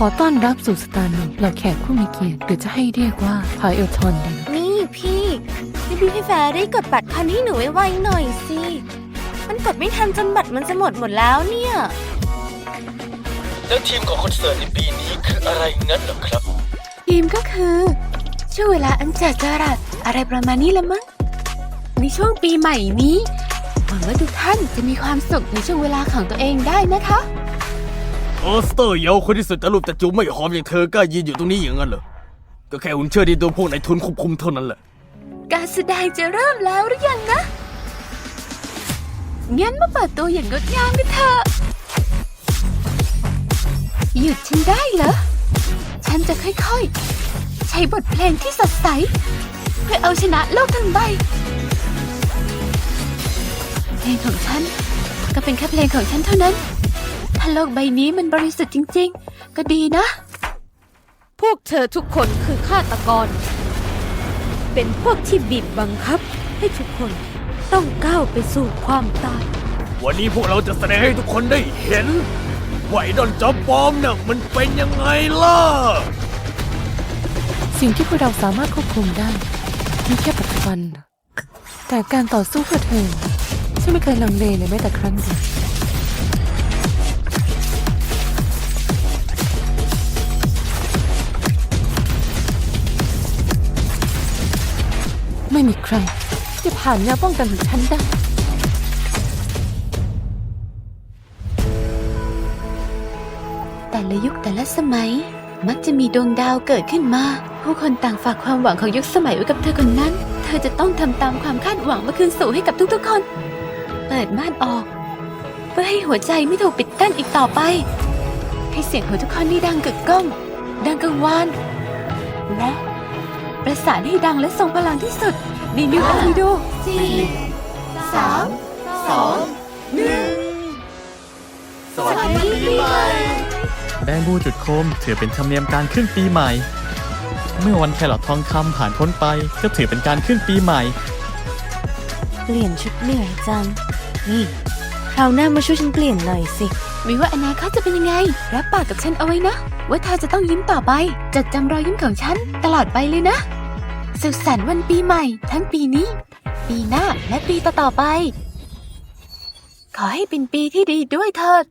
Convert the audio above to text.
ขอต้อนรับสู่สตาร์หนึ่งเราแขกผู้มีเกียรติหรือจะให้เรียกว่าพายเอลทอนดีนี่พี่พี่ให้แฟรี่กดบัตรคันให้หนูไวๆหน่อยสิ มันกดไม่ทันจนบัตรมันจะหมดหมดแล้วเนี่ย แล้วทีมของคอนเสิร์ตในปีนี้คืออะไรงั้นเหรอครับ ทีมก็คือช่วงเวลาอันแจัดจรัสอะไรประมาณนี้ละมั้ง ในช่วงปีใหม่นี้หวังว่าทุกท่านจะมีความสุขในช่วงเวลาของตัวเองได้นะคะ ออสเตอร์เยาคนที่สุดต่รูปแต่จูไม่หอมอย่างเธอกล้ายืนอยู่ตรงนี้อย่างนั้นเหรอ ก็แค่หุ่นเชิดที่โดนพวกนายทุนควบคุมเท่านั้นแหละ การแสดงจะเริ่มแล้วหรือยังนะ งั้นมาเปิดตัวอย่างงดงามกันเถอะ หยุดฉันได้เหรอ ฉันจะค่อยๆ ใช้บทเพลงที่สดใส เพื่อเอาชนะโลกทั้งใบ เพลงของฉัน ก็เป็นแค่เพลงของฉันเท่านั้นาโลกใบนี้มันบริสุทธิ์จริง ๆ ก็ดีนะ พวกเธอทุกคนคือฆาตกร เป็นพวกที่บีบบังคับ ให้ทุกคนต้องก้าวไปสู่ความตาย วันนี้พวกเราจะแสดงให้ทุกคนได้เห็นว่าไอ้ดอนจอมปลอมน่ะมันเป็นยังไงล่ะ สิ่งที่พวกเราสามารถควบคุมได้มีแค่ปัจจุบัน แต่การต่อสู้เพื่อเธอฉันไม่เคยลังเลเลยแม้แต่ครั้งเดียว ม่มีใคร ที่จะผ่านแนวป้องกันของฉันได้แต่ละยุคแต่ละสมัย มักจะมีดวงดาวเกิดขึ้นมา ผู้คนต่างฝากความหวังของยุคสมัยไว้กับเธอคนนั้น เธอจะต้องทำตามความคาดหวังมาคืนสู่ให้กับทุกๆคน เปิดม่านออก เพื่อให้หัวใจไม่ถูกปิดกั้นอีกต่อไป ให้เสียงของทุกคนนี่ดังกึกก้อง ดังกังวานและ ประสานให้ดังและทรงพลังที่สุด ในนิวอาริโดสี่สามสองหนึ่งสวัสดีปีใหม่แบงบูจุดโคมถือเป็นธรรมเนียมการขึ้นปีใหม่ เมื่อวันแครอททองคำผ่านพ้นไป ก็ถือเป็นการขึ้นปีใหม่ เปลี่ยนชุดเหนื่อยจัง นี่คราวหน้ามาช่วยฉันเปลี่ยนหน่อยสิ ไม่ว่าอนาคตจะเป็นยังไง รับปากกับฉันเอาไว้นะ ว่าเธอจะต้องยิ้มต่อไป จดจำรอยยิ้มของฉันตลอดไปเลยนะ สุขสันต์วันปีใหม่ ทั้งปีนี้ ปีหน้าและปีต่อๆไป ขอให้เป็นปีที่ดีด้วยเถิด